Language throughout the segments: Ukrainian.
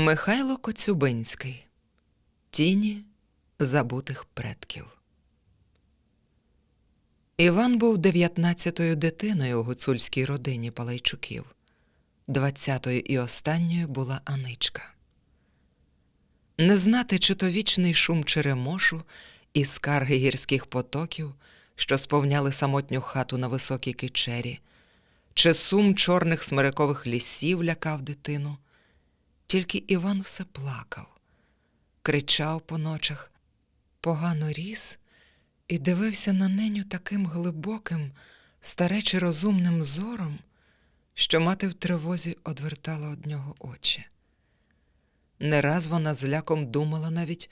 Михайло Коцюбинський Тіні забутих предків. Іван був дев'ятнадцятою дитиною у гуцульській родині Палайчуків. Двадцятою і останньою була Аничка. Не знати, чи то вічний шум черемошу і скарги гірських потоків, що сповняли самотню хату на високій кичері, чи сум чорних смирикових лісів лякав дитину. Тільки Іван все плакав, кричав по ночах, погано ріс і дивився на неню таким глибоким, старече розумним зором, що мати в тривозі одвертала од нього очі. Не раз вона з ляком думала навіть,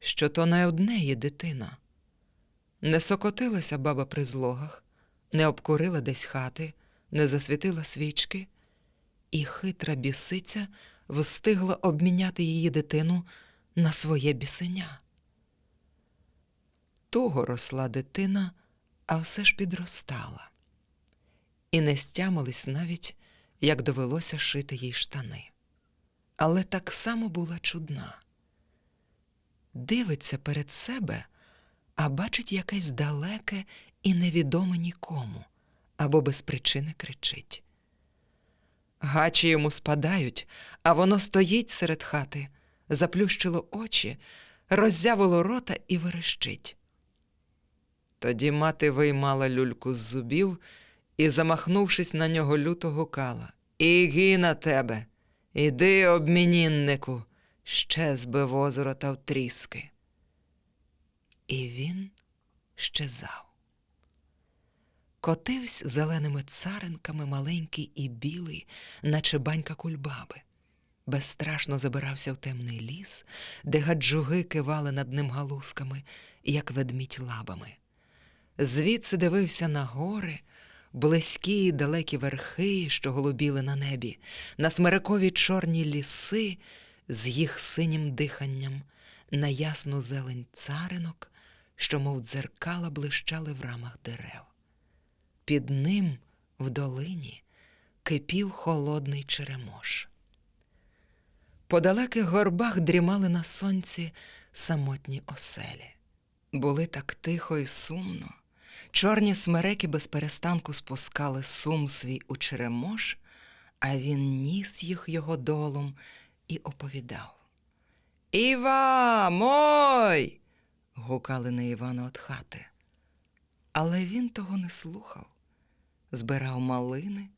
що то не одне є дитина. Не сокотилася баба при злогах, не обкурила десь хати, не засвітила свічки, і хитра бісиця встигла обміняти її дитину на своє бісеня. Туго росла дитина, а все ж підростала, і не стямились навіть, як довелося шити їй штани. Але так само була чудна. Дивиться перед себе, а бачить якесь далеке і невідоме нікому, або без причини кричить. Гачі йому спадають, а воно стоїть серед хати, заплющило очі, роззявило рота і верещить. Тоді мати виймала люльку з зубів і, замахнувшись на нього, люто гукала Іги на тебе, іди, обмініннику, щезби в озеро в тріски. І він щезав. Котивсь зеленими царинками маленький і білий, наче банька кульбаби. Безстрашно забирався в темний ліс, де гаджуги кивали над ним галузками, як ведмідь лабами. Звідси дивився на гори, близькі й далекі верхи, що голубіли на небі, на смирикові чорні ліси з їх синім диханням, на ясну зелень царинок, що, мов дзеркала, блищали в рамах дерев. Під ним, в долині, кипів холодний черемош. По далеких горбах дрімали на сонці самотні оселі. Були так тихо і сумно. Чорні смереки без перестанку спускали сум свій у черемош, а він ніс їх його долом і оповідав. Іва, мой. гукали на Івана от хати. Але він того не слухав, збирав малини,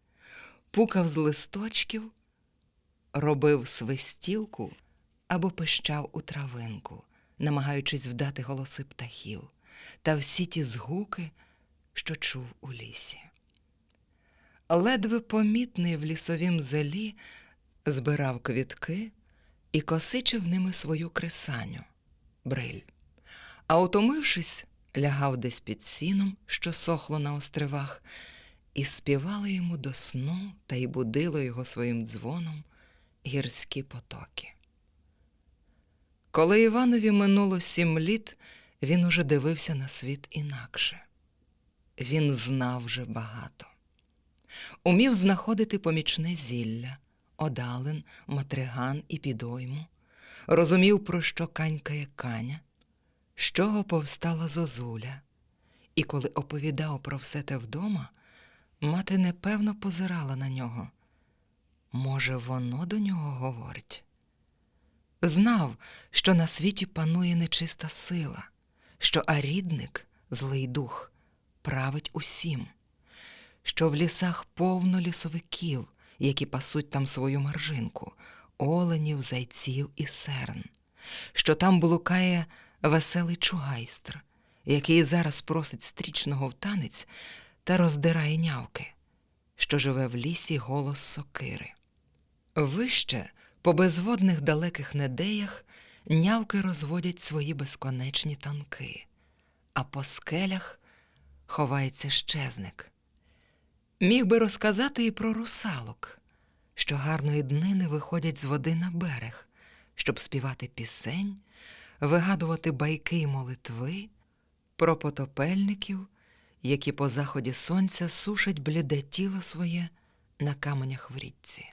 пукав з листочків, робив свистілку або пищав у травинку, намагаючись вдати голоси птахів та всі ті згуки, що чув у лісі. Ледве помітний в лісовім зелі збирав квітки і косичив ними свою кресаню, бриль. А утомившись, лягав десь під сіном, що сохло на островах, і співали йому до сну та й будило його своїм дзвоном гірські потоки. Коли Іванові минуло сім літ, він уже дивився на світ інакше. Він знав вже багато. Умів знаходити помічне зілля, одалин, матриган і підойму, розумів, про що канькає каня, з чого повстала зозуля, і коли оповідав про все те вдома, мати непевно позирала на нього. Може, воно до нього говорить? Знав, що на світі панує нечиста сила, що арідник, злий дух, править усім, що в лісах повно лісовиків, які пасуть там свою маржинку, оленів, зайців і серн, що там блукає веселий чугайстр, який зараз просить стрічного в танець та роздирає нявки, що живе в лісі голос сокири. Вище, по безводних далеких недеях, нявки розводять свої безконечні танки, а по скелях ховається щезник. Міг би розказати і про русалок, що гарної днини виходять з води на берег, щоб співати пісень, вигадувати байки й молитви, про потопельників, які по заході сонця сушать бліде тіло своє на каменях в річці.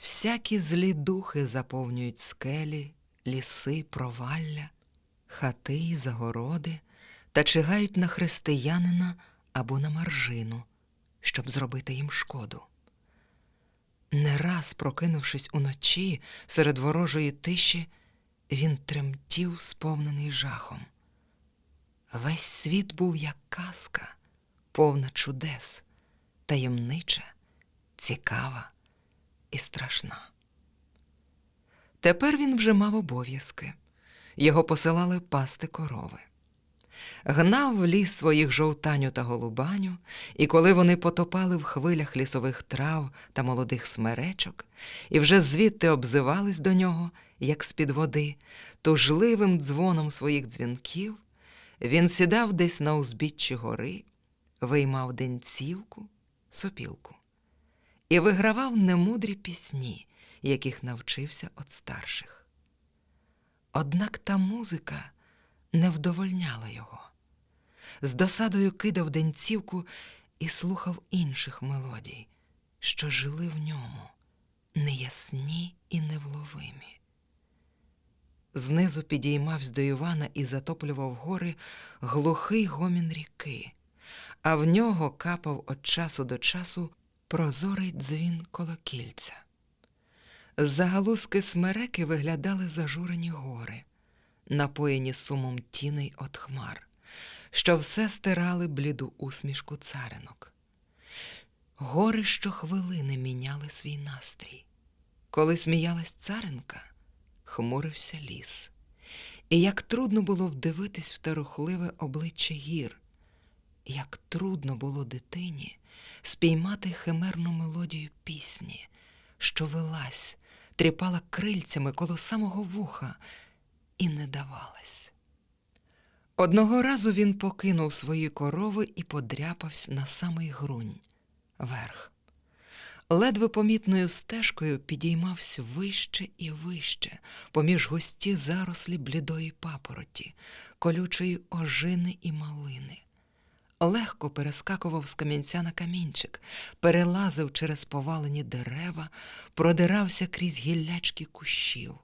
Всякі злі духи заповнюють скелі, ліси, провалля, хати й загороди та чигають на християнина або на маржину, щоб зробити їм шкоду. Не раз, прокинувшись уночі серед ворожої тиші, він тремтів, сповнений жахом. Весь світ був як казка, повна чудес, таємнича, цікава і страшна. Тепер він вже мав обов'язки. Його посилали пасти корови. Гнав в ліс своїх жовтаню та голубаню, і коли вони потопали в хвилях лісових трав та молодих смеречок, і вже звідти обзивались до нього, як з-під води, тужливим дзвоном своїх дзвінків, він сідав десь на узбіччі гори, виймав денцівку, сопілку і вигравав немудрі пісні, яких навчився від старших. Однак та музика не вдовольняла його. З досадою кидав денцівку і слухав інших мелодій, що жили в ньому, неясні і невловимі. Знизу підіймався до Івана і затоплював гори глухий гомін ріки, а в нього капав від часу до часу прозорий дзвін колокільця. З-за смереки виглядали зажурені гори, напоєні сумом тіней от хмар, що все стирали бліду усмішку царинок. Гори щохвилини міняли свій настрій. Коли сміялась царинка, хмурився ліс. І як трудно було вдивитись в те рухливе обличчя гір, як трудно було дитині спіймати химерну мелодію пісні, що велась, тріпала крильцями коло самого вуха і не давалась. Одного разу він покинув свої корови і подряпався на самий грунь, верх. Ледве помітною стежкою підіймався вище і вище, поміж густі зарослі блідої папороті, колючої ожини і малини. Легко перескакував з камінця на камінчик, перелазив через повалені дерева, продирався крізь гіллячки кущів.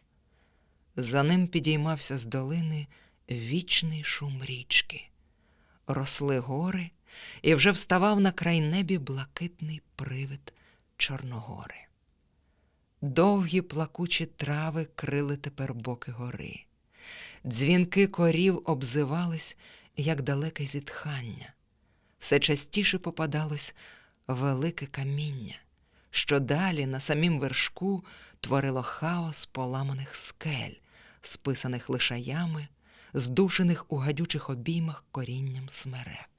За ним підіймався з долини вічний шум річки. Росли гори, і вже вставав на край небі блакитний привид Чорногори. Довгі плакучі трави крили тепер боки гори. Дзвінки корів обзивались, як далеке зітхання. Все частіше попадалось велике каміння, що далі на самім вершку творило хаос поламаних скель, списаних лишаями, здушених у гадючих обіймах корінням смерек.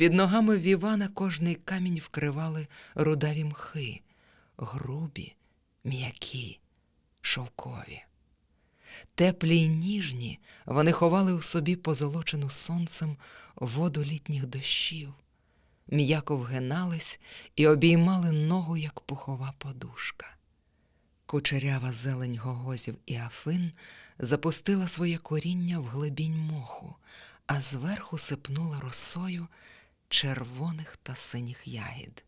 Під ногами в Івана кожний камінь вкривали рудаві мхи, грубі, м'які, шовкові. Теплі й ніжні вони ховали у собі позолочену сонцем воду літніх дощів, м'яко вгинались і обіймали ногу, як пухова подушка. Кучерява зелень гогозів і афин запустила своє коріння в глибінь моху, а зверху сипнула росою червоних та синіх ягід.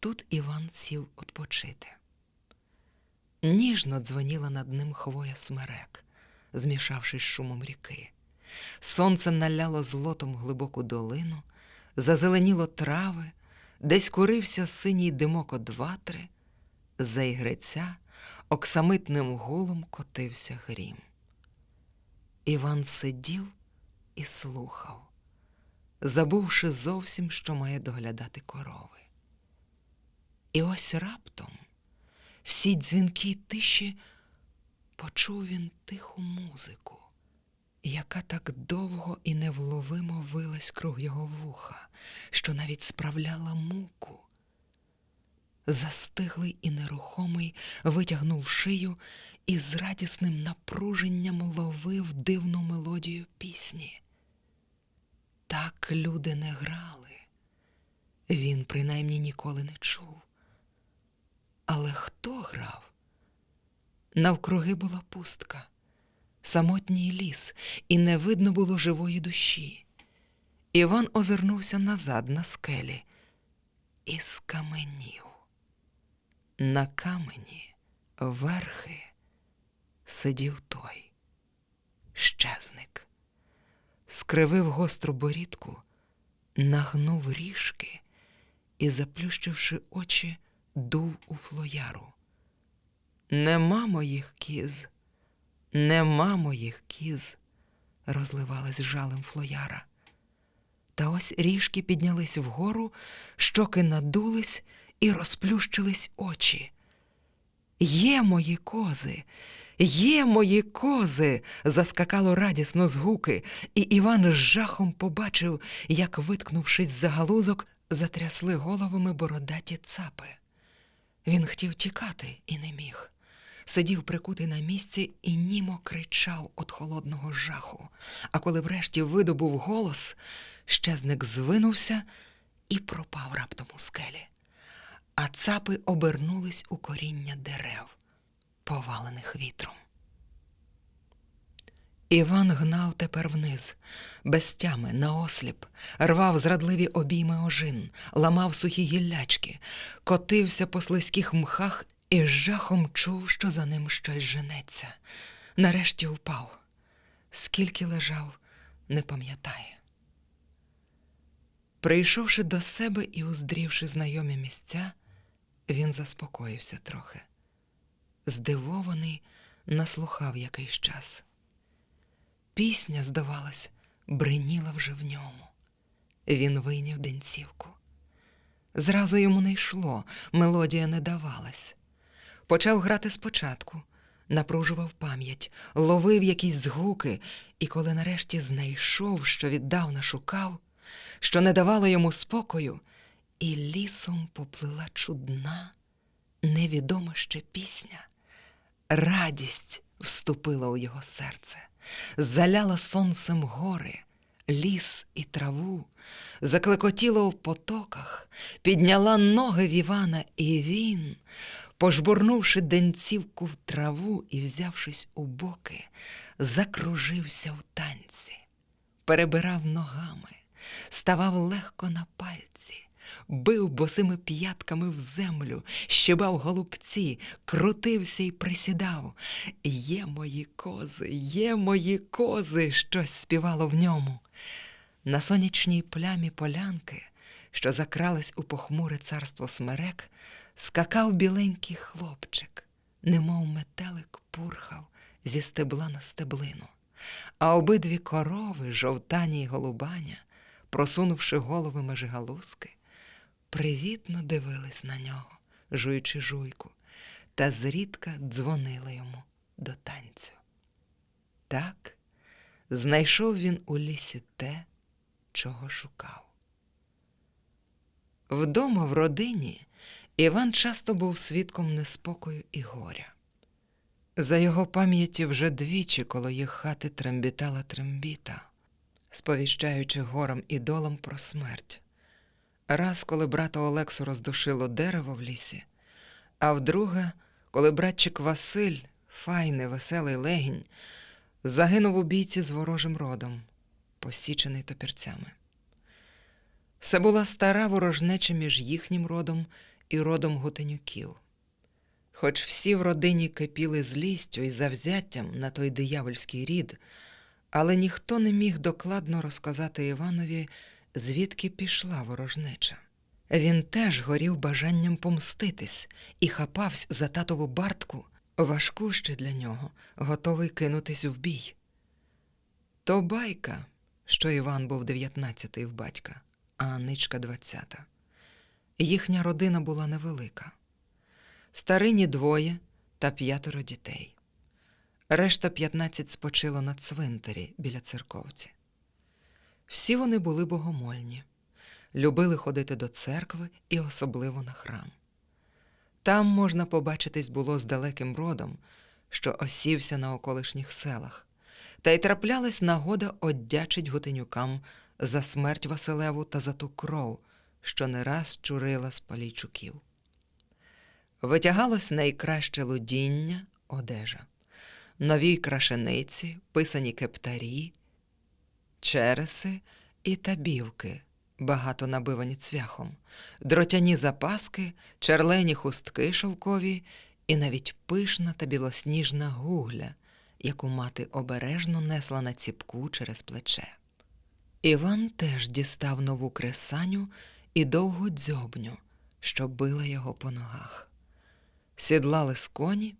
Тут Іван сів відпочити. Ніжно дзвоніла над ним хвоя смерек, змішавшись шумом ріки. Сонце наляло злотом глибоку долину, зазеленіло трави, десь курився синій димок од ватри, за ігреця оксамитним гулом котився грім. Іван сидів і слухав, забувши зовсім, що має доглядати корови. І ось раптом всі дзвінки й тиші почув він тиху музику, яка так довго і невловимо вилась круг його вуха, що навіть справляла муку. Застиглий і нерухомий витягнув шию і з радісним напруженням ловив дивну мелодію пісні. Так люди не грали, він принаймні ніколи не чув. Але хто грав? Навкруги була пустка, самотній ліс, і не видно було живої душі. Іван озирнувся назад на скелі і скаменів. на камені верхи сидів той щезник, скривив гостру борідку, нагнув ріжки і, заплющивши очі, дув у флояру. Нема моїх кіз, нема моїх кіз, розливалась жалем флояра. Та ось ріжки піднялись вгору, щоки надулись і розплющились очі. Є мої кози, є мої кози. заскакало радісно з гуки, і Іван з жахом побачив, як, виткнувшись за галузок, затрясли головами бородаті цапи. Він хотів тікати і не міг. Сидів прикутий на місці і німо кричав від холодного жаху. А коли врешті видобув голос, щезник звинувся і пропав раптом у скелі. А цапи обернулись у коріння дерев, повалених вітром. Іван гнав тепер вниз, без тями, наосліп, рвав зрадливі обійми ожин, ламав сухі гіллячки, котився по слизьких мхах і з жахом чув, що за ним щось женеться. Нарешті упав. Скільки лежав, не пам'ятає. Прийшовши до себе і уздрівши знайомі місця, він заспокоївся трохи. Здивований, наслухав якийсь час. Пісня, здавалось, бриніла вже в ньому. Він вийняв денцівку. Зразу йому не йшло, мелодія не давалась. Почав грати спочатку, напружував пам'ять, ловив якісь згуки, і коли нарешті знайшов, що віддавна шукав, що не давало йому спокою, і лісом поплила чудна, невідома ще пісня. Радість вступила у його серце, заляла сонцем гори, ліс і траву, заклекотіла у потоках, підняла ноги в Івана, і він, пожбурнувши денцівку в траву і взявшись у боки, закружився в танці, перебирав ногами, ставав легко на пальці бив босими п'ятками в землю, щебав голубці, крутився і присідав. Є мої кози, є мої кози, щось співало в ньому. На сонячній плямі полянки, що закрались у похмуре царство смерек, скакав біленький хлопчик, немов метелик пурхав зі стебла на стеблину. А обидві корови, жовтані й голубаня, просунувши голови межи привітно дивились на нього, жуючи жуйку, та зрідка дзвонили йому до танцю. Так знайшов він у лісі те, чого шукав. Вдома в родині Іван часто був свідком неспокою і горя. За його пам'яті вже двічі коло їх хати трембітала трембіта, сповіщаючи горам і долам про смерть. Раз, коли брата Олексу роздушило дерево в лісі, а вдруге, коли братчик Василь, файний, веселий легінь, загинув у бійці з ворожим родом, посічений топірцями. Це була стара ворожнеча між їхнім родом і родом гутенюків. Хоч всі в родині кипіли злістю і завзяттям на той диявольський рід, але ніхто не міг докладно розказати Іванові, звідки пішла ворожнеча. Він теж горів бажанням помститись і хапався за татову бартку, важку ще для нього, готовий кинутись в бій. То байка, що Іван був дев'ятнадцятий в батька, а Аничка двадцята. Їхня родина була невелика. Старині двоє та п'ятеро дітей. Решта п'ятнадцять спочило на цвинтарі біля церковці. Всі вони були богомольні, любили ходити до церкви і особливо на храм. Там можна побачитись було з далеким родом, що осівся на околишніх селах, та й траплялась нагода оддячить гутенюкам за смерть Василеву та за ту кров, що не раз чурила з палійчуків. Витягалось найкраще лудіння, одежа, нові крашениці, писані кептарі, череси і табівки, багато набивані цвяхом, дротяні запаски, черлені хустки шовкові і навіть пишна та білосніжна гугля, яку мати обережно несла на ціпку через плече. Іван теж дістав нову кресаню і довгу дзьобню, що била його по ногах. Сідлали з коні,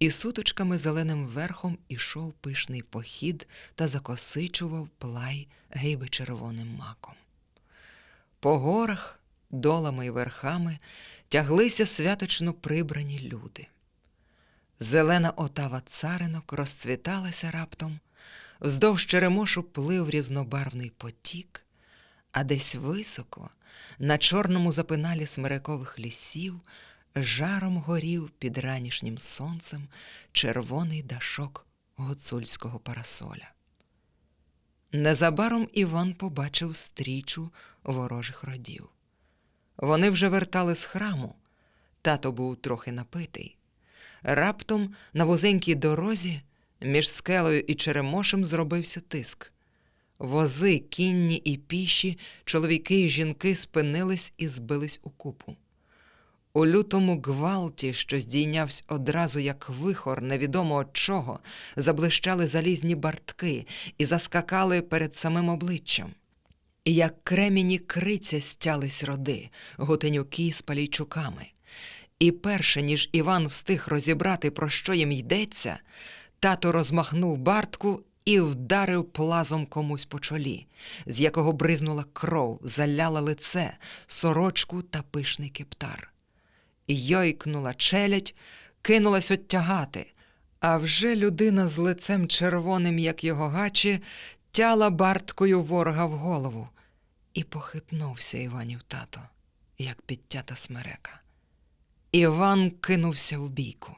і суточками зеленим верхом ішов пишний похід та закосичував плай гейби червоним маком. По горах, долами й верхами тяглися святочно прибрані люди. Зелена отава царинок розцвіталася раптом, вздовж черемошу плив різнобарвний потік, а десь високо, на чорному запиналі смирекових лісів, жаром горів під ранішнім сонцем червоний дашок гуцульського парасоля. Незабаром Іван побачив стрічу ворожих родів. Вони вже вертали з храму. Тато був трохи напитий. Раптом на вузенькій дорозі між скелею і черемошем зробився тиск. Вози, кінні і піші, чоловіки і жінки спинились і збились у купу. У лютому гвалті, що здійнявся одразу як вихор невідомо от чого, заблищали залізні бартки і заскакали перед самим обличчям. І як креміні криця стялись роди, гутенюки з палійчуками. І перше, ніж Іван встиг розібрати, про що їм йдеться, тато розмахнув бартку і вдарив плазом комусь по чолі, з якого бризнула кров, заляла лице, сорочку та пишний кептар. Йойкнула челядь, кинулась оттягати, а вже людина з лицем червоним, як його гачі, тяла барткою ворога в голову. І похитнувся Іванів тато, як підтята смерека. Іван кинувся в бійку,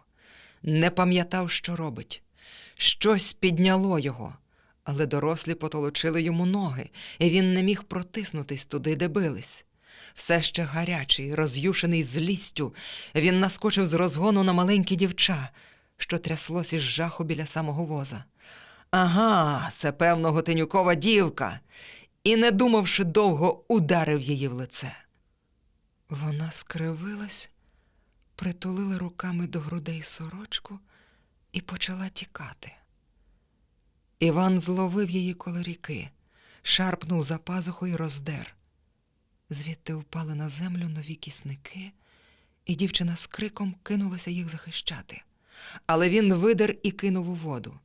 не пам'ятав, що робить. Щось підняло його, але дорослі потолочили йому ноги, і він не міг протиснутись туди, де бились. Все ще гарячий, роз'юшений злістю, він наскочив з розгону на маленьке дівча, що тряслось із жаху біля самого воза. Ага, це певно готенюкова дівка, і, не думавши довго, ударив її в лице. Вона скривилась, притулила руками до грудей сорочку і почала тікати. Іван зловив її коло ріки, шарпнув за пазуху і роздер. Звідти впали на землю нові кісники, і дівчина з криком кинулася їх захищати. Але він видер і кинув у воду.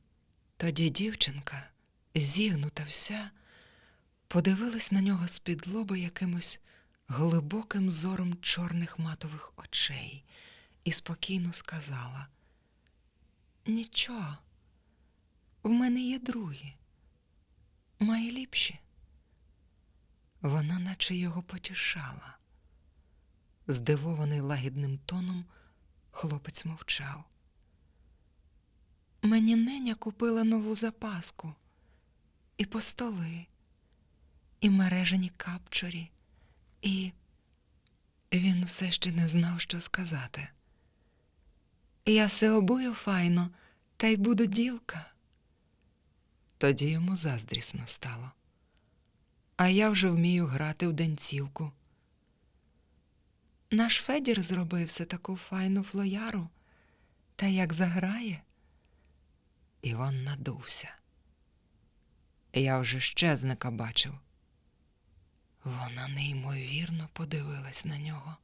Тоді дівчинка, зігнута вся, подивилась на нього з-під лоба якимось глибоким зором чорних матових очей і спокійно сказала: Нічого, в мене є другі, має ліпші. Вона наче його потішала. Здивований лагідним тоном, хлопець мовчав. Мені неня купила нову запаску, і постоли, і мережені капчорі, і він все ще не знав, що сказати. Я се обую файно, та й буду дівка. Тоді йому заздрісно стало а я вже вмію грати в денцівку. Наш Федір зробив все таку файну флояру, та як заграє. Іван надувся. Я вже щезника бачив. Вона неймовірно подивилась на нього.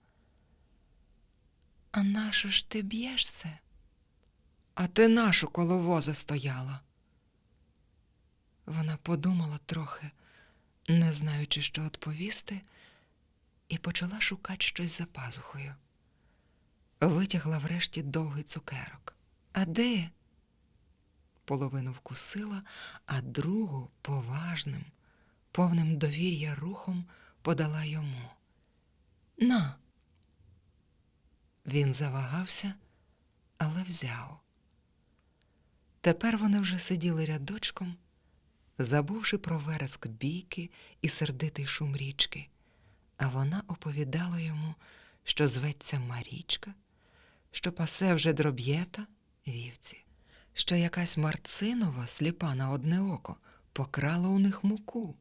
А нащо ж ти б'єшся? А ти нашу коло воза стояла. Вона подумала трохи не знаючи, що відповісти, і почала шукати щось за пазухою. Витягла врешті довгий цукерок. А де? Половину вкусила, а другу поважним, повним довір'я рухом подала йому. На. Він завагався, але взяв. Тепер вони вже сиділи рядочком забувши про вереск бійки і сердитий шум річки, а вона оповідала йому, що зветься Марічка, що пасе вже дроб'єта вівці, що якась Марцинова, сліпа на одне око, покрала у них муку,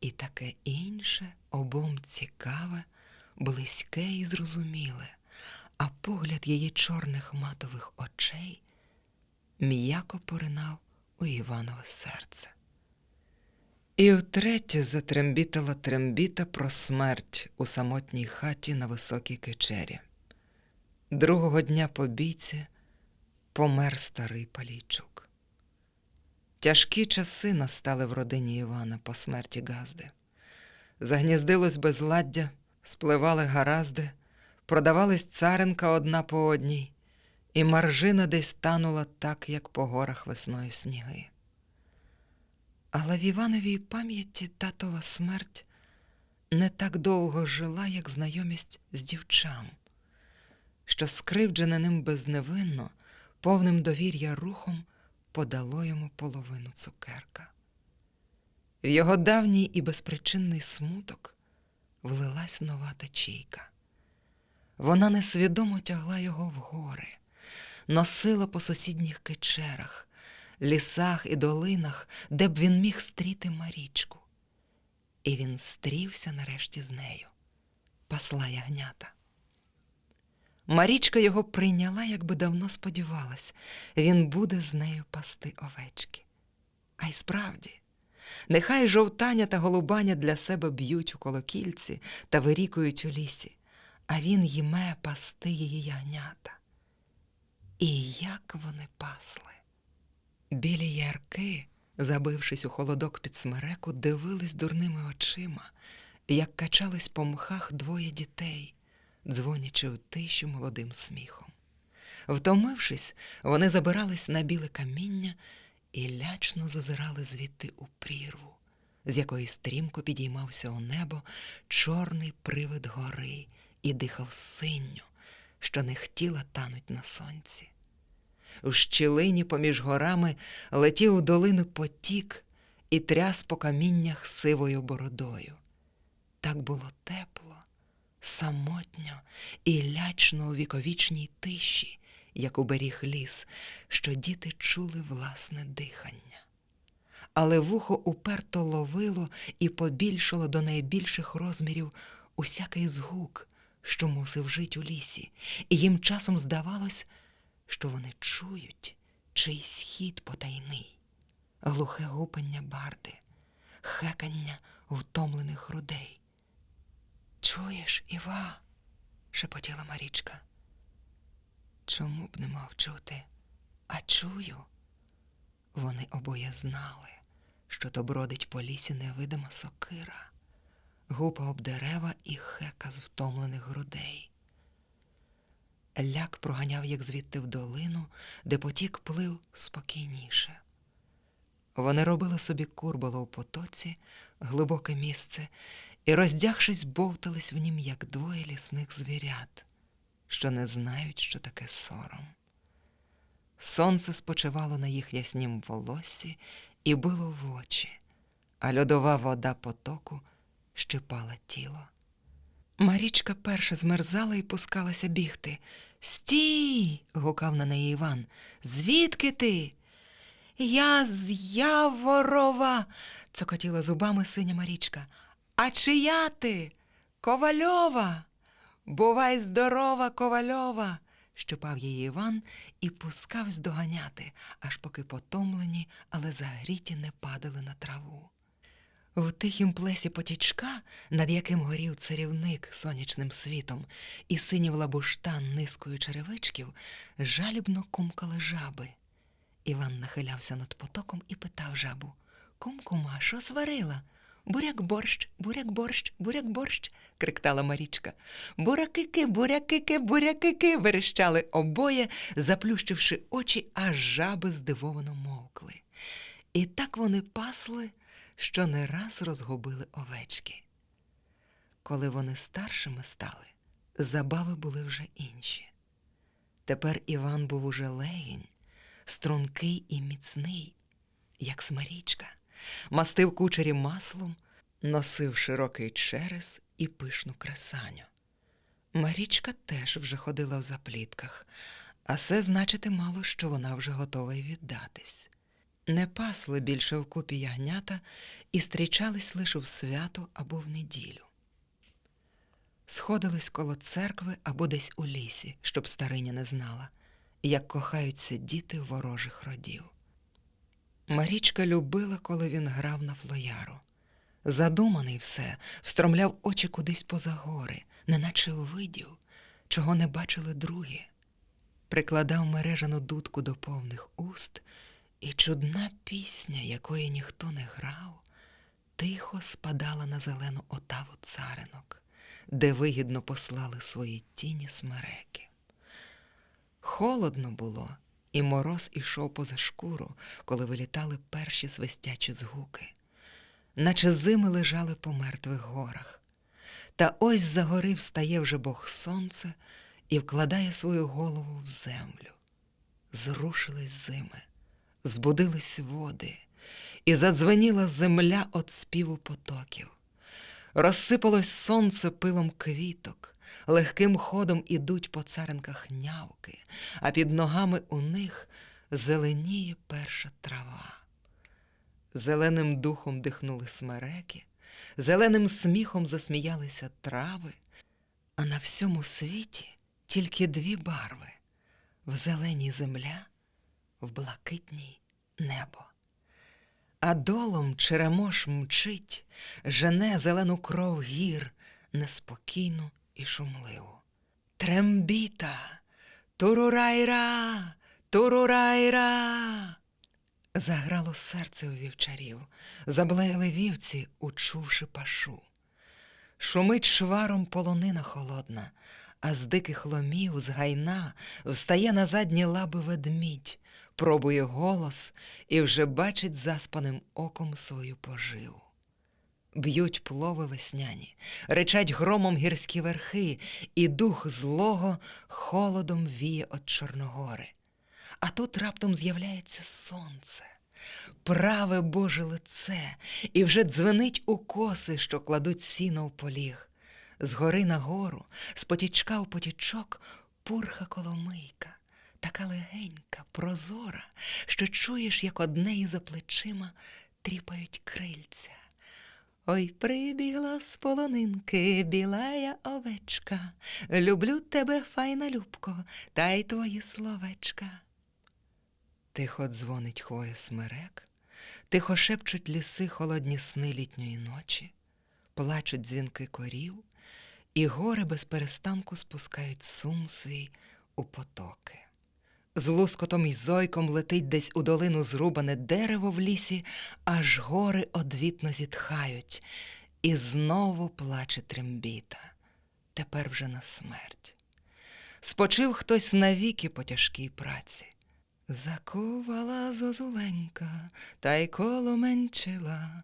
і таке інше обом цікаве, близьке і зрозуміле, а погляд її чорних матових очей м'яко поринав у Іванове серце. І втретє затрембітала трембіта про смерть у самотній хаті на високій кичері. Другого дня по бійці помер старий Палійчук. Тяжкі часи настали в родині Івана по смерті Газди. Загніздилось безладдя, спливали гаразди, продавались царинка одна по одній, і маржина десь танула так, як по горах весною сніги. Але в Івановій пам'яті татова смерть не так довго жила, як знайомість з дівчам, що скривджене ним безневинно, повним довір'я рухом подало йому половину цукерка. В його давній і безпричинний смуток влилась нова течійка. Вона несвідомо тягла його в гори, носила по сусідніх кичерах, лісах і долинах, де б він міг стріти Марічку. І він стрівся нарешті з нею, пасла ягнята. Марічка його прийняла, якби давно сподівалась, він буде з нею пасти овечки. А й справді, нехай жовтання та голубаня для себе б'ють у колокільці та вирікують у лісі, а він їме пасти її ягнята. І як вони пасли. Білі ярки, забившись у холодок під смереку, дивились дурними очима, як качались по мхах двоє дітей, дзвонячи в тишу молодим сміхом. Втомившись, вони забирались на біле каміння і лячно зазирали звідти у прірву, з якої стрімко підіймався у небо чорний привид гори і дихав синню, що не хотіла тануть на сонці. У щілині поміж горами летів у долину потік і тряс по каміннях сивою бородою. Так було тепло, самотньо і лячно у віковічній тиші, як уберіг ліс, що діти чули власне дихання. Але вухо уперто ловило і побільшало до найбільших розмірів усякий згук, що мусив жить у лісі, і їм часом здавалось, що вони чують чийсь хід потайний, глухе гупання барди, хекання втомлених грудей. Чуєш, Іва? шепотіла Марічка. Чому б не мав чути? А чую. Вони обоє знали, що то бродить по лісі невидима сокира, гупа об дерева і хека з втомлених грудей. Ляк проганяв їх звідти в долину, де потік плив спокійніше. Вони робили собі курбало у потоці, глибоке місце, і, роздягшись, бовтались в нім, як двоє лісних звірят, що не знають, що таке сором. Сонце спочивало на їх яснім волоссі і било в очі, а льодова вода потоку щипала тіло. Марічка перша змерзала і пускалася бігти. Стій. гукав на неї Іван. Звідки ти? Я з Яворова, цокотіла зубами синя Марічка. А чия ти? Ковальова. Бувай здорова, ковальова, щупав її Іван і пускав здоганяти, аж поки потомлені, але загріті не падали на траву. В тихім плесі потічка, над яким горів царівник сонячним світом, і синів лабуштан низкою черевичків, жалібно кумкали жаби. Іван нахилявся над потоком і питав жабу Кум-кума, що сварила? Буряк борщ, буряк борщ, буряк борщ, криктала Марічка. Бурякики, бурякики, бурякики. верещали обоє, заплющивши очі, аж жаби здивовано мовкли. І так вони пасли що не раз розгубили овечки. Коли вони старшими стали, забави були вже інші. Тепер Іван був уже легінь, стрункий і міцний, як смарічка, мастив кучері маслом, носив широкий черес і пишну красаню. Марічка теж вже ходила в заплітках, а це значити мало, що вона вже готова й віддатись не пасли більше вкупі ягнята і зустрічались лише в свято або в неділю. сходились коло церкви або десь у лісі, щоб стариня не знала, як кохаються діти ворожих родів. Марічка любила, коли він грав на флояру. Задуманий все, встромляв очі кудись поза гори, неначе видів, чого не бачили другі. Прикладав мережану дудку до повних уст, і чудна пісня, якої ніхто не грав, тихо спадала на зелену отаву царинок, де вигідно послали свої тіні смереки. Холодно було, і мороз ішов поза шкуру, коли вилітали перші свистячі згуки, наче зими лежали по мертвих горах. Та ось за гори встає вже Бог сонце і вкладає свою голову в землю. Зрушились зими, збудились води, і задзвеніла земля от співу потоків. Розсипалось сонце пилом квіток, легким ходом ідуть по царинках нявки, а під ногами у них зеленіє перша трава. Зеленим духом дихнули смереки, зеленим сміхом засміялися трави, а на всьому світі тільки дві барви в зеленій земля, в блакитній небо. А долом черемош мчить, жене зелену кров гір неспокійну і шумливу. Трембіта, турурайра, турурайра. Заграло серце у вівчарів, заблеяли вівці, учувши пашу. Шумить шваром полонина холодна, а з диких ломів, з гайна встає на задні лаби ведмідь, пробує голос і вже бачить заспаним оком свою поживу. Б'ють плови весняні, речать громом гірські верхи, і дух злого холодом віє от Чорногори. А тут раптом з'являється сонце, праве Боже лице, і вже дзвенить у коси, що кладуть сіно в поліг. З гори на гору, з потічка в потічок, пурха коломийка, така легенька, прозора, що чуєш, як одне і за плечима тріпають крильця. Ой, прибігла з полонинки білая овечка, люблю тебе, файна любко, та й твої словечка. Тихо дзвонить хвоя смерек, тихо шепчуть ліси холодні сни літньої ночі, плачуть дзвінки корів, і гори без перестанку спускають сум свій у потоки. З лускотом й зойком летить десь у долину зрубане дерево в лісі, аж гори одвітно зітхають, і знову плаче трембіта, тепер вже на смерть. Спочив хтось навіки по тяжкій праці. Закувала зозуленька, та й коломенчила,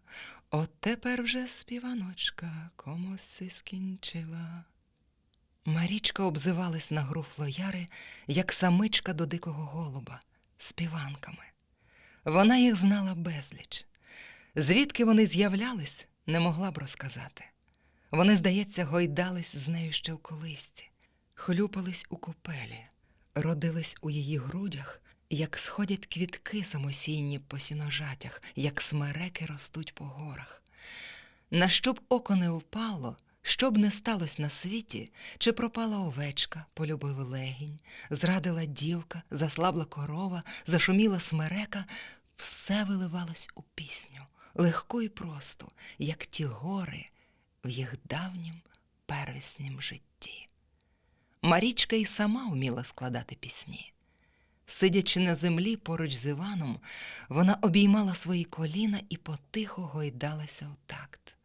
от тепер вже співаночка комусь скінчила. Марічка обзивалась на гру флояри, як самичка до дикого голуба, співанками. Вона їх знала безліч. Звідки вони з'являлись, не могла б розказати. Вони, здається, гойдались з нею ще в колисці, хлюпались у купелі, родились у її грудях, як сходять квітки самосійні по сіножатях, як смереки ростуть по горах. На що б око не впало, що б не сталося на світі, чи пропала овечка, полюбив легінь, зрадила дівка, заслабла корова, зашуміла смерека, все виливалось у пісню, легку і просту, як ті гори в їх давнім первіснім житті. Марічка й сама вміла складати пісні. Сидячи на землі поруч з Іваном, вона обіймала свої коліна і потихо гойдалася у такт.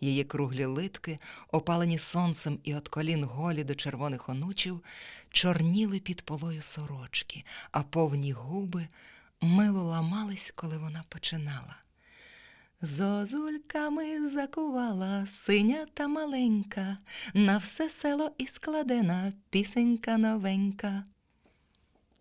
Її круглі литки, опалені сонцем і от колін голі до червоних онучів, чорніли під полою сорочки, а повні губи мило ламались, коли вона починала. Зозульками закувала синя та маленька, на все село і складена пісенька новенька.